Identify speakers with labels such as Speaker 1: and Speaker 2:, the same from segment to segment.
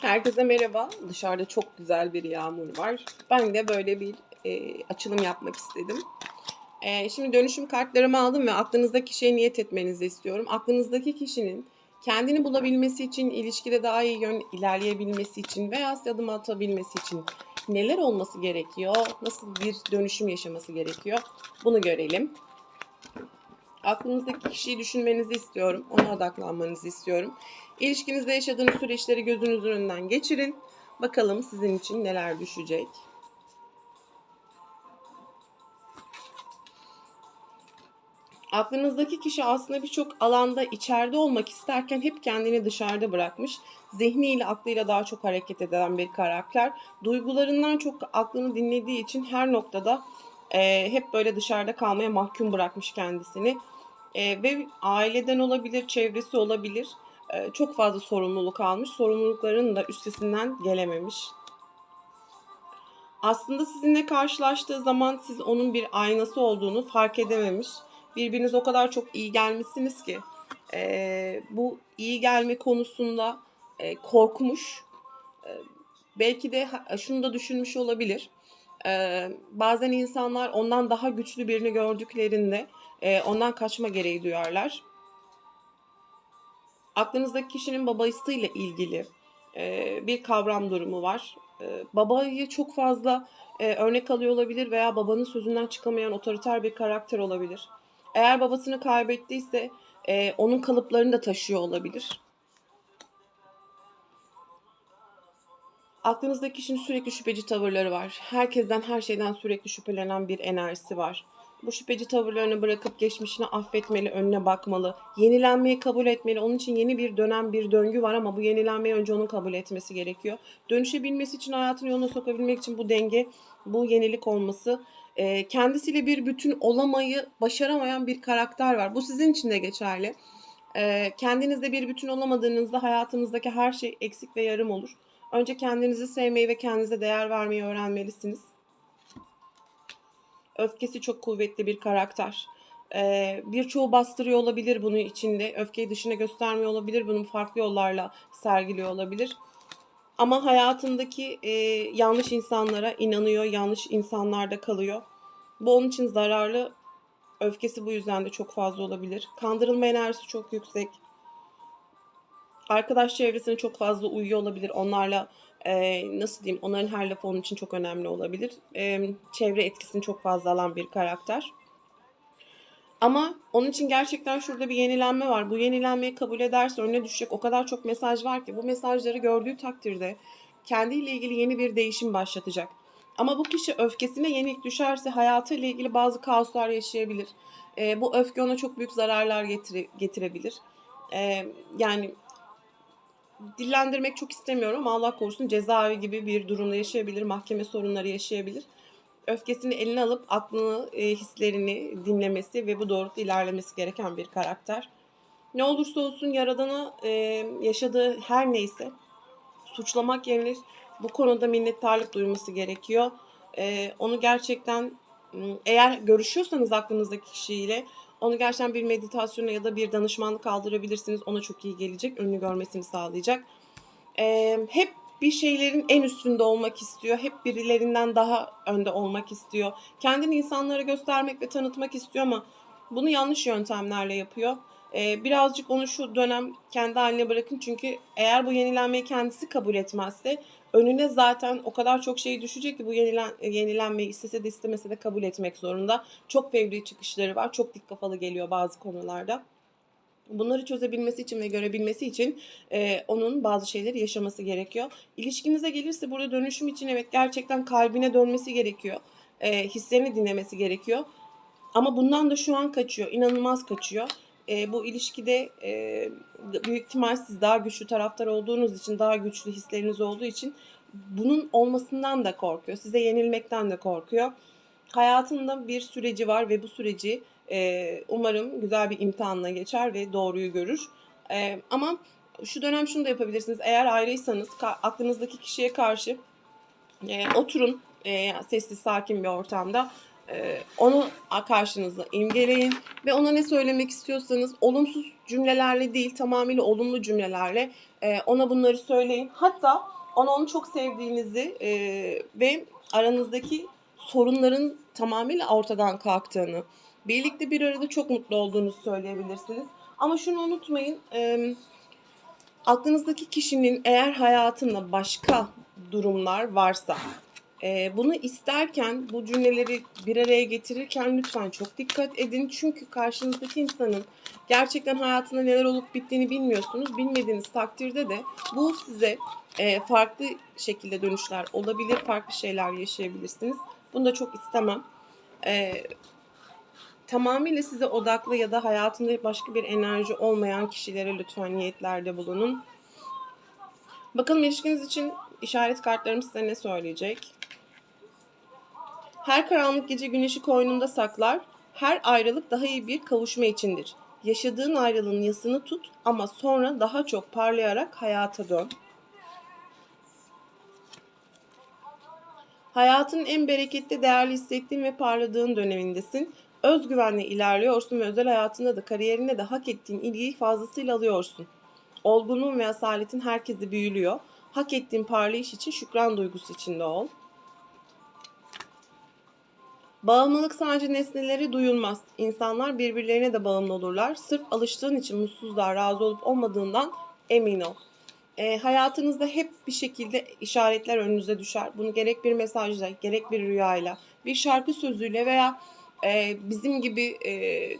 Speaker 1: Herkese merhaba. Dışarıda çok güzel bir yağmur var. Ben de böyle bir e, açılım yapmak istedim. E, şimdi dönüşüm kartlarımı aldım ve aklınızdaki kişiye niyet etmenizi istiyorum. Aklınızdaki kişinin kendini bulabilmesi için, ilişkide daha iyi yön ilerleyebilmesi için veya adım atabilmesi için neler olması gerekiyor? Nasıl bir dönüşüm yaşaması gerekiyor? Bunu görelim. Aklınızdaki kişiyi düşünmenizi istiyorum. Ona odaklanmanızı istiyorum. İlişkinizde yaşadığınız süreçleri gözünüzün önünden geçirin. Bakalım sizin için neler düşecek. Aklınızdaki kişi aslında birçok alanda içeride olmak isterken hep kendini dışarıda bırakmış. Zihniyle, aklıyla daha çok hareket eden bir karakter. Duygularından çok aklını dinlediği için her noktada e, hep böyle dışarıda kalmaya mahkum bırakmış kendisini. E, ve aileden olabilir, çevresi olabilir. E, çok fazla sorumluluk almış. Sorumluluklarının da üstesinden gelememiş. Aslında sizinle karşılaştığı zaman siz onun bir aynası olduğunu fark edememiş. Birbiriniz o kadar çok iyi gelmişsiniz ki e, bu iyi gelme konusunda e, korkmuş. E, belki de şunu da düşünmüş olabilir. E, bazen insanlar ondan daha güçlü birini gördüklerinde e, ondan kaçma gereği duyarlar. Aklınızdaki kişinin babasıyla ilgili e, bir kavram durumu var. E, babayı çok fazla e, örnek alıyor olabilir veya babanın sözünden çıkamayan otoriter bir karakter olabilir. Eğer babasını kaybettiyse e, onun kalıplarını da taşıyor olabilir. Aklınızdaki kişinin sürekli şüpheci tavırları var. Herkesten, her şeyden sürekli şüphelenen bir enerjisi var. Bu şüpheci tavırlarını bırakıp geçmişini affetmeli, önüne bakmalı. Yenilenmeyi kabul etmeli. Onun için yeni bir dönem, bir döngü var ama bu yenilenmeyi önce onun kabul etmesi gerekiyor. Dönüşebilmesi için, hayatını yoluna sokabilmek için bu denge, bu yenilik olması. e, kendisiyle bir bütün olamayı başaramayan bir karakter var. Bu sizin için de geçerli. E, kendinizde bir bütün olamadığınızda hayatınızdaki her şey eksik ve yarım olur. Önce kendinizi sevmeyi ve kendinize değer vermeyi öğrenmelisiniz. Öfkesi çok kuvvetli bir karakter. Ee, birçoğu bastırıyor olabilir bunu içinde. Öfkeyi dışına göstermiyor olabilir. Bunu farklı yollarla sergiliyor olabilir. Ama hayatındaki e, yanlış insanlara inanıyor, yanlış insanlarda kalıyor. Bu onun için zararlı. Öfkesi bu yüzden de çok fazla olabilir. Kandırılma enerjisi çok yüksek. Arkadaş çevresine çok fazla uyuyor olabilir. Onlarla e, nasıl diyeyim onların her lafı onun için çok önemli olabilir. E, çevre etkisini çok fazla alan bir karakter. Ama onun için gerçekten şurada bir yenilenme var. Bu yenilenmeyi kabul ederse önüne düşecek o kadar çok mesaj var ki bu mesajları gördüğü takdirde kendiyle ilgili yeni bir değişim başlatacak. Ama bu kişi öfkesine yenik düşerse hayatıyla ilgili bazı kaoslar yaşayabilir. E, bu öfke ona çok büyük zararlar getire, getirebilir. E, yani dillendirmek çok istemiyorum ama Allah korusun cezaevi gibi bir durumda yaşayabilir, mahkeme sorunları yaşayabilir. Öfkesini eline alıp aklını, e, hislerini dinlemesi ve bu doğrultuda ilerlemesi gereken bir karakter. Ne olursa olsun Yaradan'a e, yaşadığı her neyse suçlamak yerine bu konuda minnettarlık duyması gerekiyor. E, onu gerçekten eğer görüşüyorsanız aklınızdaki kişiyle onu gerçekten bir meditasyona ya da bir danışmanlık kaldırabilirsiniz. Ona çok iyi gelecek. Önünü görmesini sağlayacak. Ee, hep bir şeylerin en üstünde olmak istiyor. Hep birilerinden daha önde olmak istiyor. Kendini insanlara göstermek ve tanıtmak istiyor ama bunu yanlış yöntemlerle yapıyor. Ee, birazcık onu şu dönem kendi haline bırakın. Çünkü eğer bu yenilenmeyi kendisi kabul etmezse önüne zaten o kadar çok şey düşecek ki bu yenilen, yenilenmeyi istese de istemese de kabul etmek zorunda. Çok fevri çıkışları var. Çok dik kafalı geliyor bazı konularda. Bunları çözebilmesi için ve görebilmesi için e, onun bazı şeyleri yaşaması gerekiyor. İlişkinize gelirse burada dönüşüm için evet gerçekten kalbine dönmesi gerekiyor. E, hislerini dinlemesi gerekiyor. Ama bundan da şu an kaçıyor. inanılmaz kaçıyor. E, bu ilişkide e, büyük ihtimal siz daha güçlü taraftar olduğunuz için, daha güçlü hisleriniz olduğu için bunun olmasından da korkuyor. Size yenilmekten de korkuyor. Hayatında bir süreci var ve bu süreci e, umarım güzel bir imtihanla geçer ve doğruyu görür. E, ama şu dönem şunu da yapabilirsiniz. Eğer ayrıysanız aklınızdaki kişiye karşı e, oturun e, sessiz sakin bir ortamda. Ee, onu karşınıza imgeleyin ve ona ne söylemek istiyorsanız olumsuz cümlelerle değil tamamıyla olumlu cümlelerle e, ona bunları söyleyin. Hatta ona onu çok sevdiğinizi e, ve aranızdaki sorunların tamamıyla ortadan kalktığını, birlikte bir arada çok mutlu olduğunuzu söyleyebilirsiniz. Ama şunu unutmayın, e, aklınızdaki kişinin eğer hayatında başka durumlar varsa, e, bunu isterken bu cümleleri bir araya getirirken lütfen çok dikkat edin. Çünkü karşınızdaki insanın gerçekten hayatında neler olup bittiğini bilmiyorsunuz. Bilmediğiniz takdirde de bu size e, farklı şekilde dönüşler olabilir, farklı şeyler yaşayabilirsiniz. Bunu da çok istemem. E, tamamıyla size odaklı ya da hayatında başka bir enerji olmayan kişilere lütfen niyetlerde bulunun. Bakalım ilişkiniz için işaret kartlarım size ne söyleyecek? Her karanlık gece güneşi koynunda saklar. Her ayrılık daha iyi bir kavuşma içindir. Yaşadığın ayrılığın yasını tut ama sonra daha çok parlayarak hayata dön. Hayatın en bereketli, değerli hissettiğin ve parladığın dönemindesin. Özgüvenle ilerliyorsun ve özel hayatında da kariyerinde de hak ettiğin ilgiyi fazlasıyla alıyorsun. Olgunluğun ve asaletin herkesi büyülüyor. Hak ettiğin parlayış için şükran duygusu içinde ol. Bağımlılık sadece nesnelere duyulmaz. İnsanlar birbirlerine de bağımlı olurlar. Sırf alıştığın için mutsuzluğa razı olup olmadığından emin ol. E, hayatınızda hep bir şekilde işaretler önünüze düşer. Bunu gerek bir mesajla, gerek bir rüyayla, bir şarkı sözüyle veya e, bizim gibi e,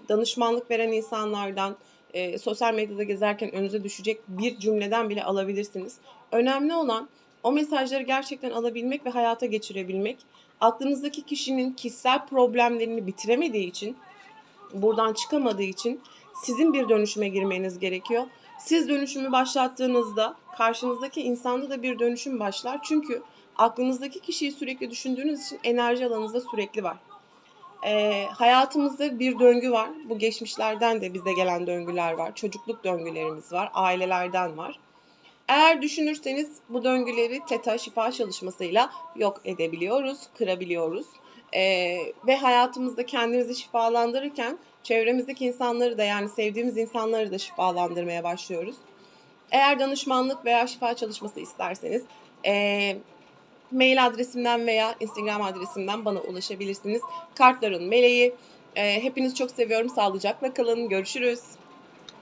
Speaker 1: danışmanlık veren insanlardan, e, sosyal medyada gezerken önünüze düşecek bir cümleden bile alabilirsiniz. Önemli olan o mesajları gerçekten alabilmek ve hayata geçirebilmek. Aklınızdaki kişinin kişisel problemlerini bitiremediği için, buradan çıkamadığı için sizin bir dönüşüme girmeniz gerekiyor. Siz dönüşümü başlattığınızda karşınızdaki insanda da bir dönüşüm başlar. Çünkü aklınızdaki kişiyi sürekli düşündüğünüz için enerji alanınızda sürekli var. Ee, hayatımızda bir döngü var. Bu geçmişlerden de bize gelen döngüler var. Çocukluk döngülerimiz var. Ailelerden var. Eğer düşünürseniz bu döngüleri teta şifa çalışmasıyla yok edebiliyoruz, kırabiliyoruz. Ee, ve hayatımızda kendimizi şifalandırırken çevremizdeki insanları da yani sevdiğimiz insanları da şifalandırmaya başlıyoruz. Eğer danışmanlık veya şifa çalışması isterseniz e, mail adresimden veya Instagram adresimden bana ulaşabilirsiniz. Kartların meleği. E, hepinizi çok seviyorum. Sağlıcakla kalın. Görüşürüz.